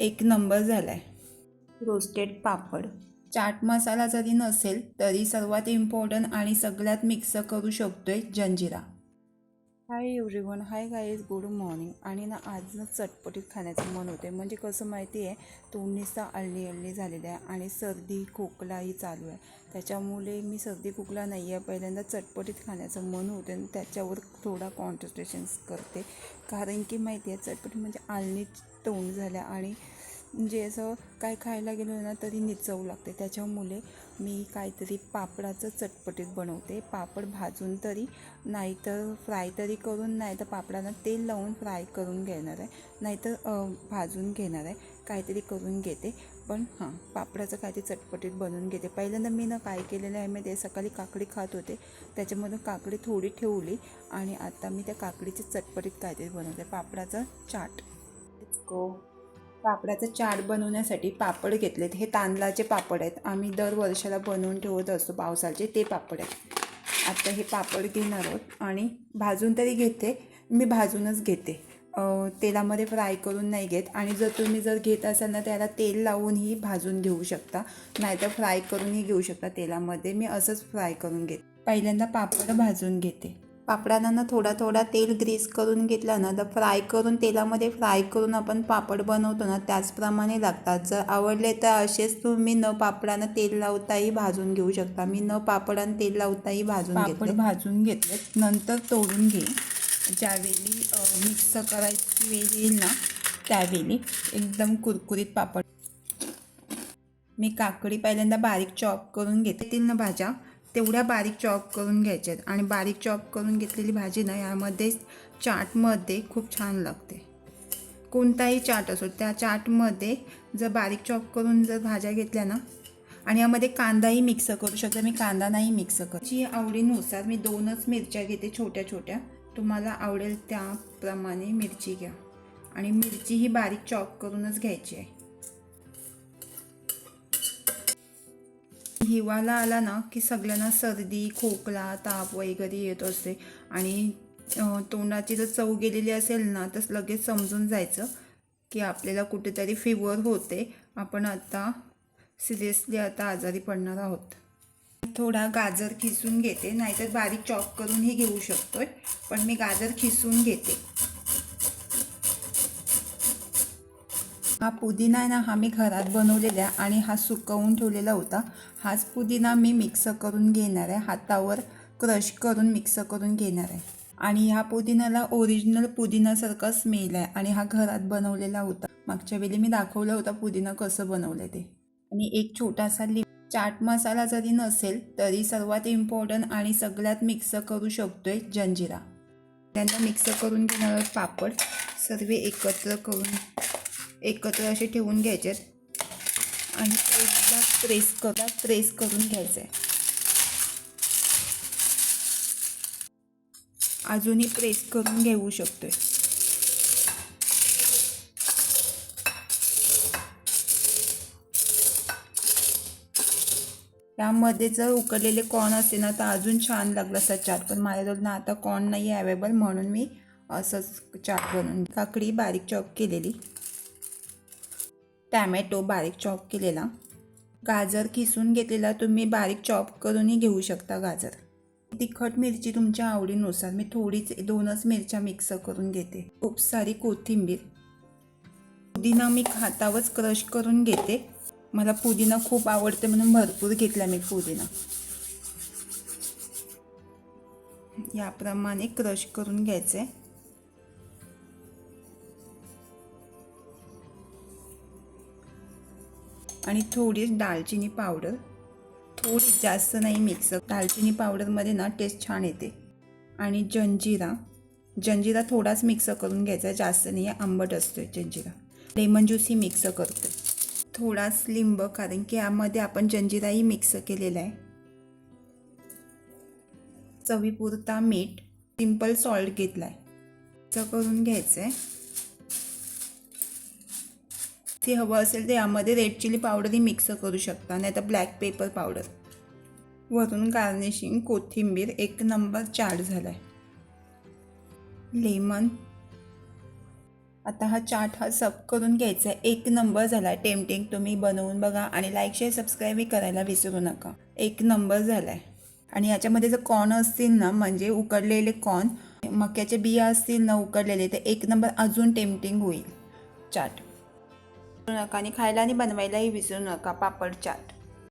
एक नंबर झाला आहे रोस्टेड पापड. चाट मसाला जरी नसेल तरी सर्वात इम्पॉर्टंट आणि सगळ्यात मिक्स करू शकतोय Janjira. Hi everyone hi guys good morning आणि ना आज ना चटपटीत खाण्याचं मन होते म्हणजे कसं माहिती आहे तोंड नुसता अल्ली अल्ली झालेलं आहे आणि सर्दी खोकलाही चालू आहे. त्याच्यामुळे मी सर्दी खोकला नाही आहे पहिल्यांदा चटपटीत खाण्याचं मन होते आणि त्याच्यावर थोडा कॉन्सन्ट्रेशन्स करते. कारण की माहिती आहे चटपटीत म्हणजे आलनी तोंड झाल्या आणि म्हणजे असं काय खायला गेलो ना तरी निचव लागते. त्याच्यामुळे मी काहीतरी पापडाचं चटपटीत बनवते. पापड भाजून तरी नाहीतर फ्राय तरी करून नाही तर पापडांना तेल लावून फ्राय करून घेणार आहे. नाहीतर भाजून घेणार आहे. काहीतरी करून घेते. पण हां पापडाचं काहीतरी चटपटीत बनवून घेते. पहिल्यांदा मी ना काय केलेलं आहे मी ते सकाळी काकडी खात होते. त्याच्यामधून काकडी थोडी ठेवली आणि आता मी त्या काकडीची चटपटीत काहीतरी बनवते. पापडाचं चाट. गो पापडाचं चाट बनवण्यासाठी पापड घेतलेत. हे तांदळाचे पापड आहेत. आम्ही दर वर्षाला बनवून ठेवत असतो पावसाचे ते पापड आहेत. आता हे पापड घेणार आहोत आणि भाजून तरी घेते. मी भाजूनच घेते. तेलामध्ये फ्राय करून नाही घेत. आणि जर तुम्ही जर घेत असाल ना त्याला तेल लावूनही भाजून घेऊ शकता. नाहीतर फ्राय करूनही घेऊ शकता तेलामध्ये. मी असंच फ्राय करून घेते. पहिल्यांदा पापड भाजून घेते. पापडांना ना थोडा थोडा तेल ग्रीस करून घेतला ना तर फ्राय करून तेलामध्ये फ्राय करून आपण पापड बनवतो ना त्याचप्रमाणे लागतात. जर आवडले तर असेच तुम्ही न पापडानं तेल लावताही भाजून घेऊ शकता. मी न पापडानं तेल लावताही भाजून पापड भाजून घेतले नंतर तोडून घे. ज्यावेळी मिक्स करायची वेळ येईल ना त्यावेळी एकदम कुरकुरीत पापड. मी काकडी पहिल्यांदा बारीक चॉप करून घेते. तीन ना भाज्या तेवढ्या बारीक चॉप करून घ्यायच्या आहेत आणि बारीक चॉप करून घेतलेली भाजी ना यामध्ये चाटमध्ये खूप छान लागते. कोणताही चाट असो त्या चाटमध्ये जर बारीक चॉप करून जर भाज्या घेतल्या ना आणि यामध्ये कांदाही मिक्स करू शकते. मी कांदा नाही मिक्स करची जी आवडीनुसार मी दोनच मिरच्या घेते छोट्या छोट्या. तुम्हाला आवडेल त्याप्रमाणे मिरची घ्या. आणि मिरची ही बारीक चॉप करूनच घ्यायची आहे. हिवाळा आला ना की सगळ्यांना सर्दी खोकला ताप वगैरे येत असते. आणि तोंडाची जर चव गेलेली असेल ना तर लगेच समजून जायचं की आपल्याला कुठेतरी फिवर होते. आपण आता सिरियसली आता आजारी पडणार आहोत. थोडा गाजर खिसून घेते नाहीतर बारीक चॉप करूनही घेऊ शकतो पण मी गाजर खिसून घेते. हा पुदिना आहे ना हा मी घरात बनवलेला आहे आणि हा सुकवून ठेवलेला होता. हाच पुदिना मी मिक्स करून घेणार आहे. हातावर क्रश करून मिक्स करून घेणार आहे. आणि ह्या पुदिन्याला ओरिजिनल पुदिनासारखा स्मेल आहे आणि हा घरात बनवलेला होता. मागच्या वेळी मी दाखवलं होता पुदिना कसं बनवलं ते. आणि एक छोटासा लिंब चाट मसाला जरी नसेल तरी सर्वात इम्पॉर्टंट आणि सगळ्यात मिक्स करू शकतोय जंजिरा. त्यांना मिक्स करून घेणार पापड. सर्व एकत्र करून. एकत्र असे ठेवून घ्यायचे आणि एकदा प्रेस करा प्रेस करून घ्यायचं. आहे अजूनही प्रेस करून घेऊ शकतोय. त्यामध्ये जर उकडलेले कॉर्न असते ना तर अजून छान लागलं असतं चाट. पण माझ्याजवळ ना आता कॉर्न नाही आहे अवेलेबल म्हणून मी असंच चाट बनवून काकडी बारीक चॉप केलेली. टॅमॅटो बारीक चॉप केलेला. गाजर किसून घेतलेला तुम्ही बारीक चॉप करूनही घेऊ शकता गाजर. तिखट मिरची तुमच्या आवडीनुसार मी थोडीच दोनच मिरच्या मिक्स करून घेते. खूप सारी कोथिंबीर. पुदिना मी हातावरच क्रश करून घेते. मला पुदिना खूप आवडते म्हणून भरपूर घेतला मी पुदिना. याप्रमाणे क्रश करून घ्यायचं. आहे आणि थोडीच दालचिनी पावडर थोडी जास्त नाही मिक्स दालचिनी पावडरमध्ये ना टेस्ट छान येते. आणि जंजिरा. जंजिरा थोडाच मिक्स करून घ्यायचा जास्त नाही आहे आंबट असतो जंजिरा. लेमन ज्यूसही मिक्स करतो थोडाच लिंब कारण की यामध्ये आपण जंजिराही मिक्स केलेला आहे. चवीपुरता मीठ सिंपल सॉल्ट घेतला आहे मिक्स करून घ्यायचं आहे ते हवं असेल तर यामध्ये रेड चिली पावडरही मिक्स करू शकता. नाही तर ब्लॅक पेपर पावडर. वरून गार्निशिंग कोथिंबीर एक नंबर चाट झाला आहे लेमन. आता हा चाट हा सब करून घ्यायचा. आहे एक नंबर झाला आहे टेम्पटिंग तुम्ही बनवून बघा आणि लाईक शेअर सबस्क्राईबही करायला विसरू नका. एक नंबर झाला आहे आणि याच्यामध्ये जर कॉर्न असतील ना म्हणजे उकडलेले कॉर्न मक्याचे बिया असतील ना उकडलेले तर एक नंबर अजून टेमटिंग होईल. चाट. नका आणि खायला आणि बनवायलाही विसरू नका पापड चाट.